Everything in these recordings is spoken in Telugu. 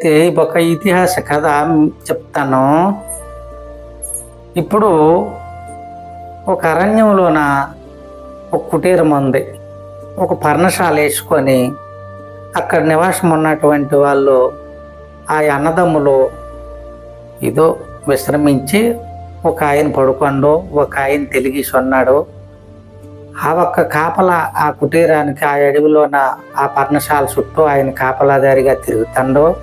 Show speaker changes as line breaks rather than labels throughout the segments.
అయితే ఒక ఇతిహాస కథ చెప్తాను ఇప్పుడు ఒక అరణ్యంలోన ఒక కుటీరం ఉంది. ఒక పర్ణశాల వేసుకొని అక్కడ నివాసం ఉన్నటువంటి వాళ్ళు ఆ అన్నదమ్ములు ఏదో విశ్రమించి ఒక ఆయన పడుకోండు ఒక ఆయన తెలిగిసి ఉన్నాడు ఆ ఒక్క కాపల ఆ కుటీరానికి ఆ అడవిలోన ఆ పర్ణశాల చుట్టూ ఆయన కాపలాదారిగా తిరుగుతాడు.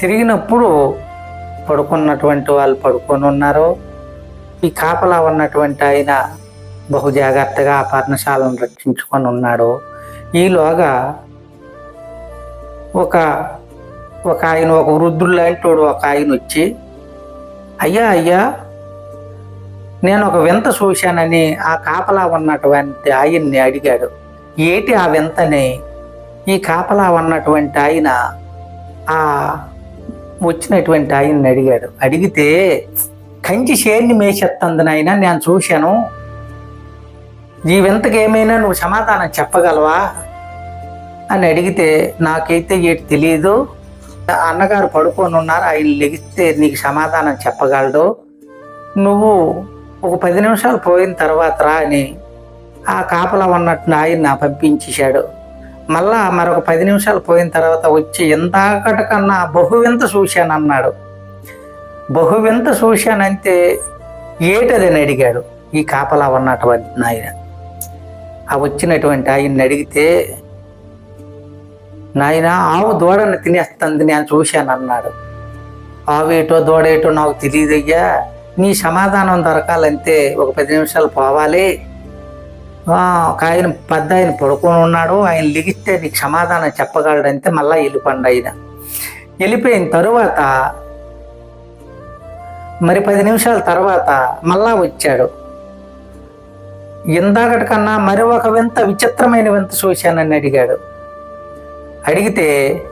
తిరిగినప్పుడు పడుకున్నటువంటి వాళ్ళు పడుకొని ఉన్నారు. ఈ కాపలా ఉన్నటువంటి ఆయన బహు జాగ్రత్తగా ఆ పర్ణశాలను రక్షించుకొని ఉన్నాడు. ఈలోగా ఒక ఒక ఆయన ఒక వృద్ధుడు లాంటి ఒక ఆయన వచ్చి అయ్యా అయ్యా నేను ఒక వింత చూశానని ఆ కాపలా ఉన్నటువంటి ఆయన్ని అడిగాడు. ఏటి ఆ వింతని? ఈ కాపలా ఉన్నటువంటి ఆయన ఆ వచ్చినటువంటి ఆయన్ని అడిగాడు. అడిగితే కంచి షేర్ని మేచెత్తంది నాయన నేను చూశాను. ఈ వింతకి ఏమైనా నువ్వు సమాధానం చెప్పగలవా? అని అడిగితే నాకైతే ఏటి తెలియదు అన్నగారు పడుకొని ఉన్నారు. ఆయన లెగిస్తే నీకు సమాధానం చెప్పగలడు. నువ్వు ఒక పది నిమిషాలు పోయిన తర్వాత రా అని ఆ కాపలా ఉన్నట్టు ఆయన పంపించేశాడు మళ్ళా మరొక పది నిమిషాలు పోయిన తర్వాత వచ్చి ఇందాకట కన్నా బహువింత చూశానన్నాడు బహువింత చూశానంతే ఏటదని అడిగాడు ఈ కాపలా ఉన్నటువంటి ఆయన ఆ వచ్చినటువంటి ఆయన్ని అడిగితే నాయన ఆవు దూడని తినేస్తుంది నేను చూశాను అన్నాడు. ఆవేటో దూడేటో నాకు తెలియదయ్యా. నీ సమాధానం దొరకాలంటే ఒక పది నిమిషాలు పోవాలి. ఒక ఆయన పెద్ద ఆయన పడుకొని ఉన్నాడు. ఆయన లిగిస్తే నీకు సమాధానం చెప్పగలడంటే మళ్ళీ వెళ్ళిపోండి ఆయన. వెళ్ళిపోయిన తరువాత మరి పది నిమిషాల తర్వాత మళ్ళా వచ్చాడు. ఇందాకటి కన్నా మరి ఒక వింత విచిత్రమైన వింత చూశానని అడిగాడు. అడిగితే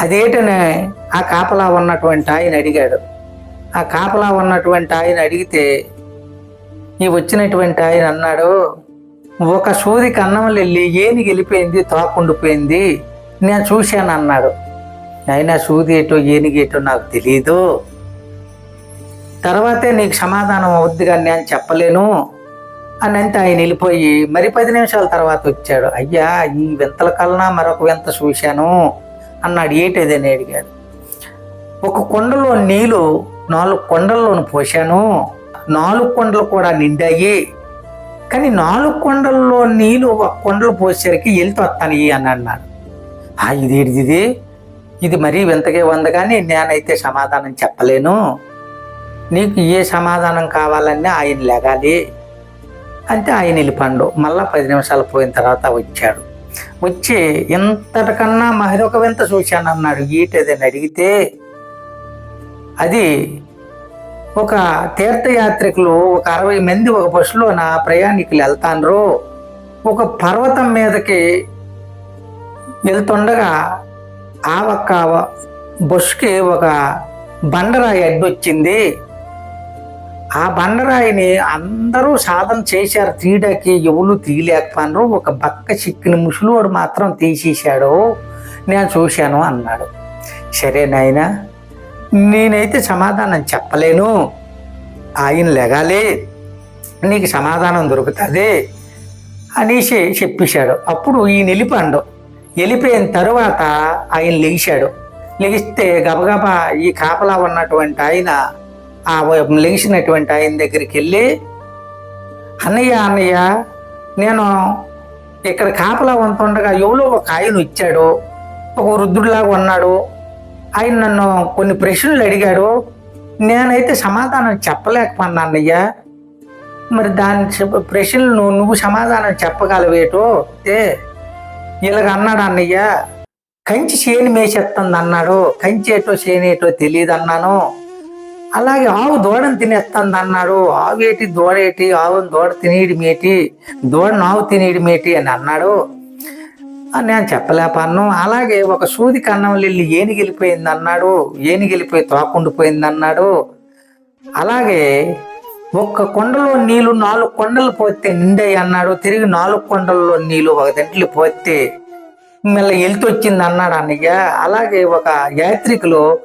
అదేటనే ఆ కాపలా ఉన్నటువంటి ఆయన అడిగాడు. ఆ కాపలా ఉన్నటువంటి ఆయన అడిగితే ఈ వచ్చినటువంటి ఆయన అన్నాడు ఒక సూదికి అన్నం వెళ్ళి ఏనికి వెళ్ళిపోయింది తోకుండిపోయింది నేను చూశాను అన్నాడు. అయినా సూది ఏటో ఏనిగేటో నాకు తెలియదు తర్వాతే నీకు సమాధానం అవుద్ది కానీ నేను చెప్పలేను అని అంతే ఆయన వెళ్ళిపోయి మరి పది నిమిషాల తర్వాత వచ్చాడు. అయ్యా ఈ వింతల కలనా మరొక వింత చూశాను అన్నాడు. ఏటేదని అడిగాడు. ఒక కొండలో నీళ్ళు నాలుగు కొండల్లోను పోశాను. నాలుగు కొండలు కూడా నిండాయి. కానీ నాలుగు కొండల్లో నీళ్ళు ఒక కొండలు పోసేసరికి వెళ్తూ వస్తాను అని అన్నాడు. ఆ ఇది ఇది? మరీ వింతగా ఉంది కానీ నేనైతే సమాధానం చెప్పలేను. నీకు ఏ సమాధానం కావాలన్నా ఆయన లెగాలి. అంటే ఆయన వెళ్ళిపండు. మళ్ళీ పది నిమిషాలు పోయిన తర్వాత వచ్చాడు. వచ్చి ఇంతటికన్నా మరొక వింత చూశాను అన్నాడు. ఈటదని అడిగితే అది ఒక తీర్థయాత్రికులు ఒక అరవై మంది ఒక బస్సులో నా ప్రయాణికులు వెళ్తాన్రు. ఒక పర్వతం మీదకి వెళ్తుండగా ఆ ఒక్క బస్సుకి ఒక బండరాయి అడ్డొచ్చింది ఆ బండరాయిని అందరూ సాధన చేశారు. తీయడానికి ఎవరు తీయలేకపోయినారు. ఒక బక్క చిక్కిన ముసలివాడు మాత్రం తీసేశాడు. నేను చూశాను అన్నాడు. సరే నాయనా నేనైతే సమాధానం చెప్పలేను. ఆయన లెగాలి. నీకు సమాధానం దొరుకుతుంది అనేసి చెప్పేశాడు. అప్పుడు ఈయన వెళ్ళిపోయాడు వెళ్ళిపోయిన తరువాత ఆయన లెగిశాడు లెగిస్తే గబగబా ఈ కాపలా ఉన్నటువంటి ఆయన ఆ లెగిసినటువంటి ఆయన దగ్గరికి వెళ్ళి అన్నయ్య అన్నయ్య నేను ఇక్కడ కాపలా ఉంటుండగా ఎవరో ఒక ఆయన వచ్చాడు. ఒక వృద్ధుడిలాగా ఉన్నాడు. ఆయన నన్ను కొన్ని ప్రశ్నలు అడిగాడు. నేనైతే సమాధానం చెప్పలేకపోన్నాను అన్నయ్య మరి దాని ప్రశ్నలు నువ్వు నువ్వు సమాధానం చెప్పగలవేటో ఏ? ఇలాగ అన్నాడు అన్నయ్య కంచి చేని మేసేస్తుంది అన్నాడు కంచి ఏటో చేనేటో తెలియదు అన్నాను అలాగే ఆవు దూడను తినేస్తుంది అన్నాడు ఆవు ఏటి దూడేటి? ఆవును దూడ తినేయడం ఏటి దూడను ఆవు తినేయడం ఏటి అని అన్నాడు. నేను చెప్పలేపాను అలాగే ఒక సూది కన్నం లిల్లి ఏనికి అన్నాడు ఏనికి తోకుండిపోయింది అన్నాడు. అలాగే ఒక్క కొండలో నీళ్ళు నాలుగు కొండలు పోతే నిండాయి అన్నాడు. తిరిగి నాలుగు కొండల్లో నీళ్ళు ఒక దాంట్లో పోతే మళ్ళీ వెళ్తొచ్చింది అన్నాడు అన్నయ్య. అలాగే ఒక యాత్రికులు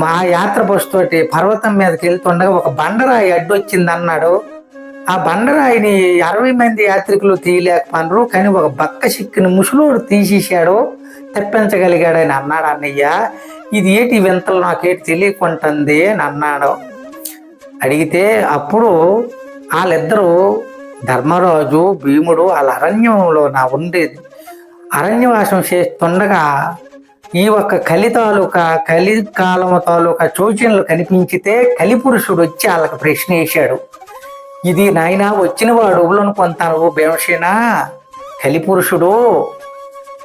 మా యాత్ర బస్సు తోటి పర్వతం మీదకి వెళ్తుండగా ఒక బండరాయి అడ్డొచ్చింది అన్నాడు. ఆ బండరాయిని అరవై మంది యాత్రికులు తీయలేకపోయినరు కానీ ఒక బక్క సిక్కిన ముసలోడు తీసేశాడు తప్పించగలిగాడని అన్నాడు అన్నయ్య. ఇది ఏటి వింతలు? నాకేటి తెలియకుంటుంది అని అన్నాడు. అడిగితే అప్పుడు వాళ్ళిద్దరూ ధర్మరాజు భీముడు వాళ్ళ అరణ్యంలో నా ఉండేది. అరణ్యవాసం చేస్తుండగా ఈ ఒక్క కలి తాలూకా కలి కాలము తాలూకా సూచనలు కనిపించితే కలిపురుషుడు వచ్చి వాళ్ళకి ప్రశ్న వేశాడు. ఇది నాయన వచ్చిన వాడు ఉబులను పొంతాను భీమసేన. కలిపురుషుడు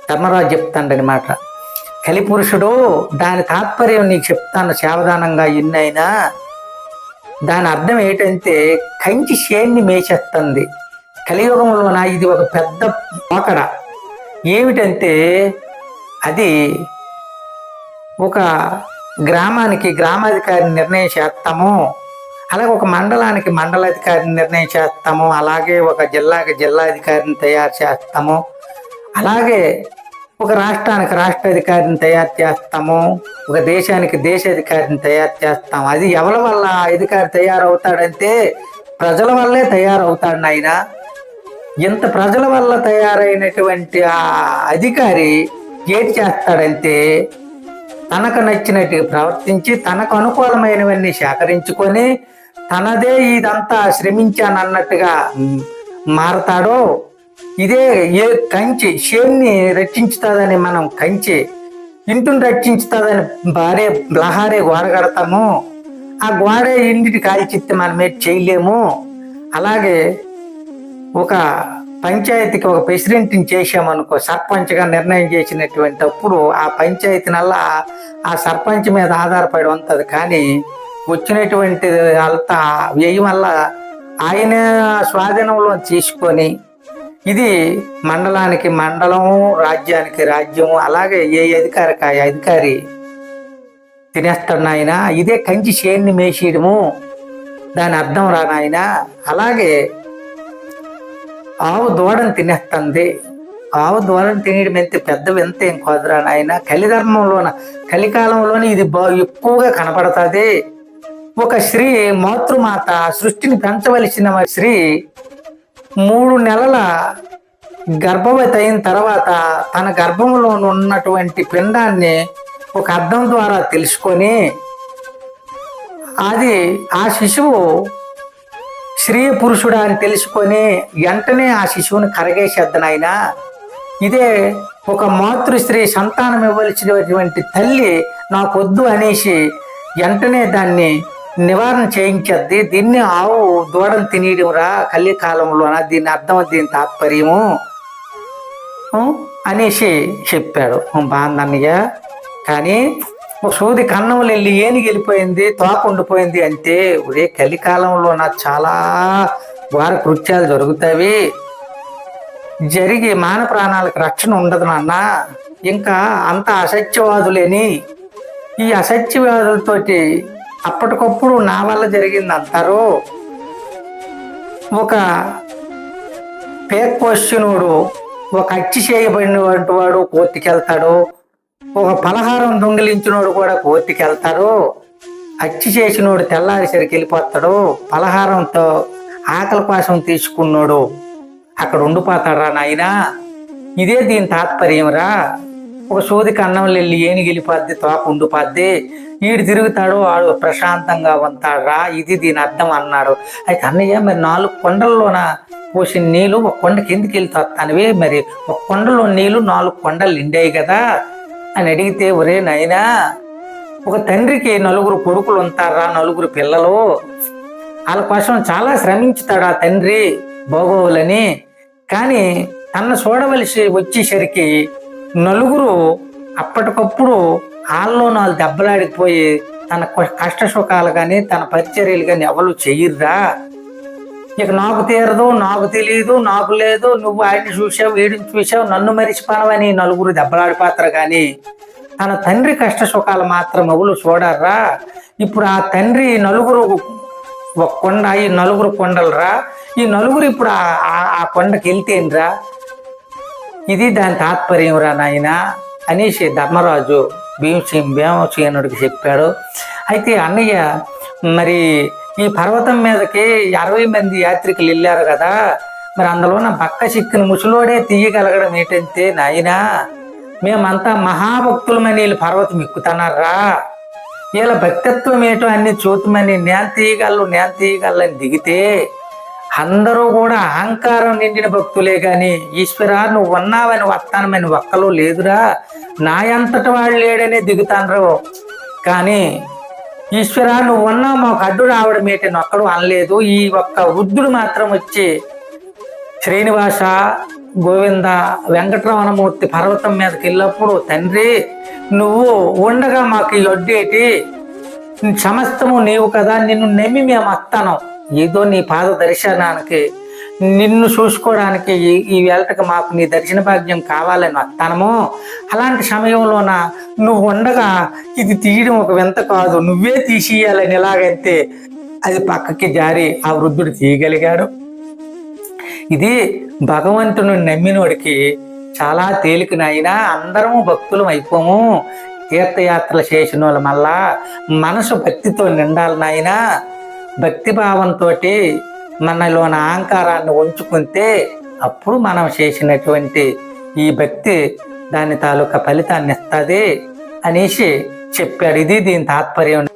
ధర్మరాజు చెప్తాడనమాట కలిపురుషుడు దాని తాత్పర్యం నీకు చెప్తాను శావధానంగా ఎన్నైనా దాని అర్థం ఏంటంటే కంచి శేన్ని మేచేస్తుంది కలియుగంలోన ఇది ఒక పెద్ద పోకడ. ఏమిటంటే అది ఒక గ్రామానికి గ్రామాధికారిని నిర్ణయం చేస్తాము. అలాగే ఒక మండలానికి మండలాధికారిని నిర్ణయం చేస్తాము అలాగే ఒక జిల్లాకి జిల్లాధికారిని తయారు చేస్తాము అలాగే ఒక రాష్ట్రానికి రాష్ట్ర అధికారిని తయారు చేస్తాము ఒక దేశానికి దేశ అధికారిని తయారు చేస్తాము. అది ఎవరి వల్ల అధికారి తయారవుతాడంటే ప్రజల వల్లే తయారవుతాడు నాయన. ఇంత ప్రజల వల్ల తయారైనటువంటి ఆ అధికారి ఏటి చేస్తాడంటే తనకు నచ్చినట్టు ప్రవర్తించి తనకు అనుకూలమైనవన్నీ సేకరించుకొని తనదే ఇదంతా శ్రమించానన్నట్టుగా మారతాడో ఇదే ఏ కంచి షేమ్ని రక్షించుతుందని మనం కంచి ఇంటిని రక్షించుతుందని భార్య లహారే గోడ కడతాము ఆ గోడ ఇంటికి కాల్చిస్తే మనం ఏం చేయలేము. అలాగే ఒక పంచాయతీకి ఒక ప్రెసిడెంట్ని చేసామనుకో సర్పంచ్గా నిర్ణయం చేసినటువంటి అప్పుడు ఆ పంచాయతీ నల్ల ఆ సర్పంచ్ మీద ఆధారపడి ఉంటుంది. కానీ వచ్చినటువంటి అంత వ్యయం వల్ల ఆయన స్వాధీనంలో తీసుకొని ఇది మండలానికి మండలం రాజ్యానికి రాజ్యం అలాగే ఏ అధికారికి ఆ అధికారి తినేస్తున్నాయన ఇదే కంచి చేన్ని మేసేయడము. దాని అర్థం రానాయన అలాగే ఆవు దూడను తినేస్తుంది. ఆవు దూడను తినేయడం ఎంత పెద్ద వింత ఏం కాదురా నాయన. కలిధర్మంలోన కలికాలంలోనే ఇది బా ఎక్కువగా కనపడుతుంది. ఒక స్త్రీ మాతృమాత సృష్టిని పెంచవలసిన స్త్రీ మూడు నెలల గర్భవతి అయిన తర్వాత తన గర్భంలో ఉన్నటువంటి పిండాన్ని ఒక అర్థం ద్వారా తెలుసుకొని అది ఆ శిశువు స్త్రీ పురుషుడా అని తెలుసుకొని వెంటనే ఆ శిశువుని కరగేసేద్దు నాయన. ఇదే ఒక మాతృ స్త్రీ సంతానం ఇవ్వవలసినటువంటి తల్లి నాకొద్దు అనేసి వెంటనే దాన్ని నివారణ చేయించద్ది. దీన్ని ఆవు దూడను తినేయడం రా కల్లి కాలంలోన? దీని అర్థం దీని తాత్పర్యము. అనేసి చెప్పాడు. బాగుందన్నయ్య. కానీ సూది కన్నంలో వెళ్ళి ఏనుగు వెళ్ళిపోయింది తోక ఉండిపోయింది అంటే ఒరే కలికాలంలో నాకు చాలా ఘోర కృత్యాలు జరుగుతాయి. జరిగి మాన ప్రాణాలకు రక్షణ ఉండదు నాన్న. ఇంకా అంత అసత్యవాదులేని ఈ అసత్యవాదులతోటి అప్పటికప్పుడు నా వల్ల జరిగింది అంటారు. ఒక పేక్ క్వశ్చనుడు ఒక అచ్చి చేయబడినటువంటి వాడు కోర్తికెళ్తాడు ఒక పలహారం దొంగిలించినోడు కూడా కోర్టుకి వెళ్తాడు. అచ్చి చేసినోడు తెల్లారిసరికి వెళ్ళిపోతాడు. పలహారంతో ఆకలి కోసం తీసుకున్నోడు అక్కడ ఉండిపోతాడా నాయనా. ఇదే దీని తాత్పర్యం రా. ఒక సోదికి అన్నం వెళ్ళి ఏనుగు వెళ్ళిపోద్ది తోకుండు ఉండిపోద్ది ఈడు తిరుగుతాడు వాడు ప్రశాంతంగా ఉంటాడురా ఇది దీని అర్థం అన్నాడు. అయితే అన్నయ్య మరి నాలుగు కొండల్లోన పోసిన నీళ్ళు ఒక కొండ కిందికి వెళ్తా మరి ఒక కొండలో నీళ్ళు నాలుగు కొండలు నిండాయి కదా అని అడిగితే ఒరే నాయనా ఒక తండ్రికి నలుగురు కొడుకులు ఉంటారా? నలుగురు పిల్లలు? వాళ్ళ కోసం చాలా శ్రమించుతాడు ఆ తండ్రి బాగోవులని. కానీ తన చూడవలసి వచ్చేసరికి నలుగురు అప్పటికప్పుడు వాళ్ళలో నాలుగు దెబ్బలాడిపోయి తన కష్ట సుఖాలు కానీ తన పరిచర్యలు కానీ ఎవరు చెయ్యరా ఇక నాకు తీరదు నాకు తెలియదు నాకు లేదు నువ్వు ఆయన్ని చూసావు వీడిని చూసావు నన్ను మరిచిపోనవని నలుగురు దెబ్బలాడిపోతారు కానీ తన తండ్రి కష్ట సుఖాలు మాత్రం ఎవరు చూడర్రా. ఇప్పుడు ఆ తండ్రి నలుగురు ఒక కొండ ఈ నలుగురు కొండలరా. ఈ నలుగురు ఇప్పుడు ఆ- ఆ- ఆ కొండకి వెళ్తేనరా ఇది దాని తాత్పర్యం రా నాయన. అనేసి ధర్మరాజు భీమసేన్ భీమసేనుడికి చెప్పాడు. అయితే అన్నయ్య మరి ఈ పర్వతం మీదకి అరవై మంది యాత్రికులు వెళ్ళారు కదా. మరి అందులో నా పక్క చిక్కిన ముసలోడే తీయగలగడం ఏంటంటే నాయనా మేమంతా మహాభక్తులమని వీళ్ళు పర్వతం ఎక్కుతున్నారా వీళ్ళ భక్తిత్వం ఏంటో అన్ని చూతమని నేను తీయగలను నేను తీయగలని దిగితే అందరూ కూడా అహంకారం నిండిన భక్తులే కానీ ఈశ్వరా నువ్వు ఉన్నావని వస్తానమని ఒక్కలో లేదురా. నా ఎంతటి వాళ్ళు లేడనే దిగుతాన్రు. కానీ ఈశ్వరా నువ్వు ఉన్నావు మాకు అడ్డు రావడం ఏంటి ఒక్కడు అనలేదు. ఈ ఒక్క వృద్ధుడు మాత్రం వచ్చి శ్రీనివాస గోవింద వెంకటరమణమూర్తి పర్వతం మీదకి వెళ్ళినప్పుడు తండ్రి నువ్వు ఉండగా మాకు ఈ అడ్డేటి సమస్తము నీవు కదా నిన్ను నమ్మి మేము వస్తాను. ఏదో నీ పాద దర్శనానికి నిన్ను చూసుకోవడానికి ఈ- ఈ వేళటకు మాకు నీ దర్శన భాగ్యం కావాలని వస్తానము అలాంటి సమయంలోన నువ్వు ఉండగా ఇది తీయడం ఒక వింత కాదు. నువ్వే తీసేయాలని ఎలాగైతే అది పక్కకి జారి ఆ వృద్ధుడు తీయగలిగాడు. ఇది భగవంతుని నమ్మినోడికి చాలా తేలికనైనా అందరము భక్తులం అయిపోము. తీర్థయాత్రలు చేసిన వాళ్ళ మళ్ళా మనసు భక్తితో నిండాలి నాయనా. భక్తి భావంతో మనలోని అహంకారాన్ని ఉంచుకుంటే అప్పుడు మనం చేసినటువంటి ఈ భక్తి దాని తాలూకా ఫలితాన్ని ఇస్తుంది అనేసి చెప్పాడు. ఇది దీని తాత్పర్యం.